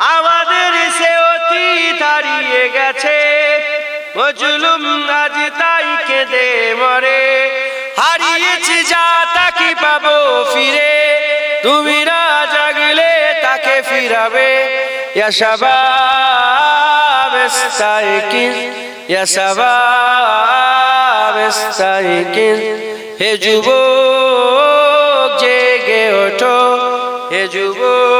আমাদের সে অতীত হারিয়ে গেছে। মজলুম আজ তাই কেঁদে মরে। হারিয়েছি যা তাকে পাবো ফিরে। তুমি না জাগলে তাকে ফিরাবে। হে যুবক, জেগে ওঠো। হে যুবক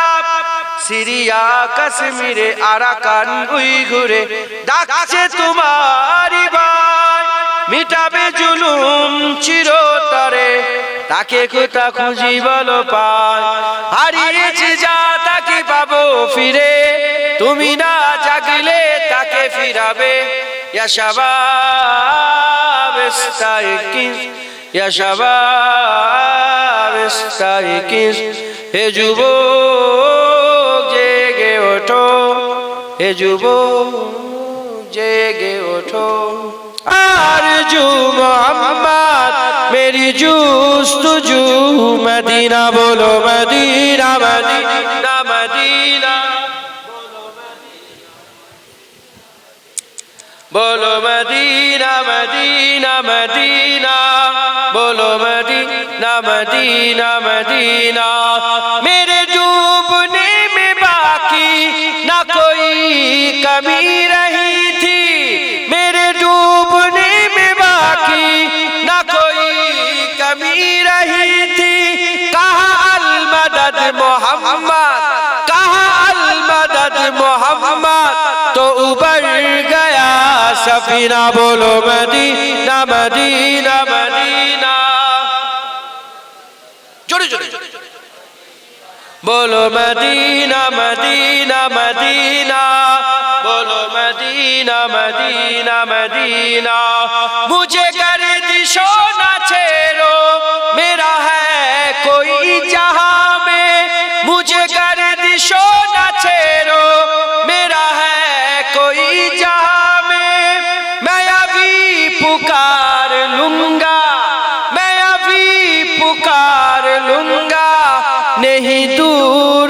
সিরিয়া কাশ্মীরে আরাকান উইঘুরে ডাকছে তোমারি মিটাবে জুলুম চিরতরে। তাকে কোথা খুঁজি বলো পায় হারিয়েছি যা, তাকে পাবো ফিরে। তুমি না জাগলে, তাকে ফিরাবে। ইয়া শাবাব ইস্তাইকিন ইয়া শাবাব ইস্তাইকিন হে যুবক যুব জেগে ওঠো। আর যুব মোহাম্মদ মেরি জুস তুজু মদিনা বলো মদিনা মদিনা মদিনা। বলো মদিনা মদিনা মদিনা। বলো মদিনা মদিনা মদিনা। মেরে कमी रही थी मेरे डूबने में बाकी ना कोई कमी रही थी कहा अल मदद मोहम्मद कहा अल मदद मोहम्मद तो उबर गया सफीना बोलो मदीना मदीना मदीना जोड़े जोड़े बोलो मदीना मदीना मदीना बोलो मदीना मदीना मदीना मुझे कर दिशो न छेड़ो मेरा है कोई जहां में मुझे कर दिशो न छेड़ो मेरा है कोई जहां में मैं अभी पुकार लूंगा मैं अभी पुकार लूंगा नहीं दूर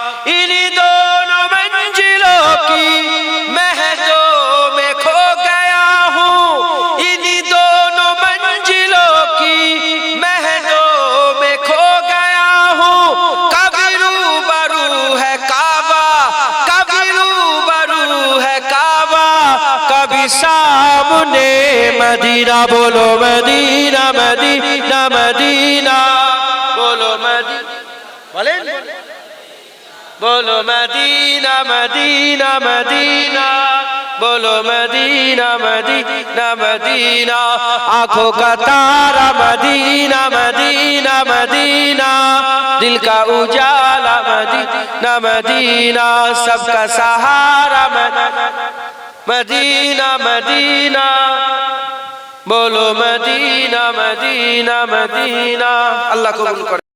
নবী সামনে মদিনা, বলো মদিনা মদিনা মদিনা, বলো মদিনা, বলেন। বলো মদিনা মদিনা মদিনা, বলো মদিনা মদিনা মদিনা, আঁখো কা তারা মদিনা মদিনা মদিনা, দিল কা উজালা, মদিনা মদিনা সবকা সাহারা, মদিনা মদিনা মদিনা। বলো মদিনা মদিনা মদিনা। আল্লাহ কবুল করে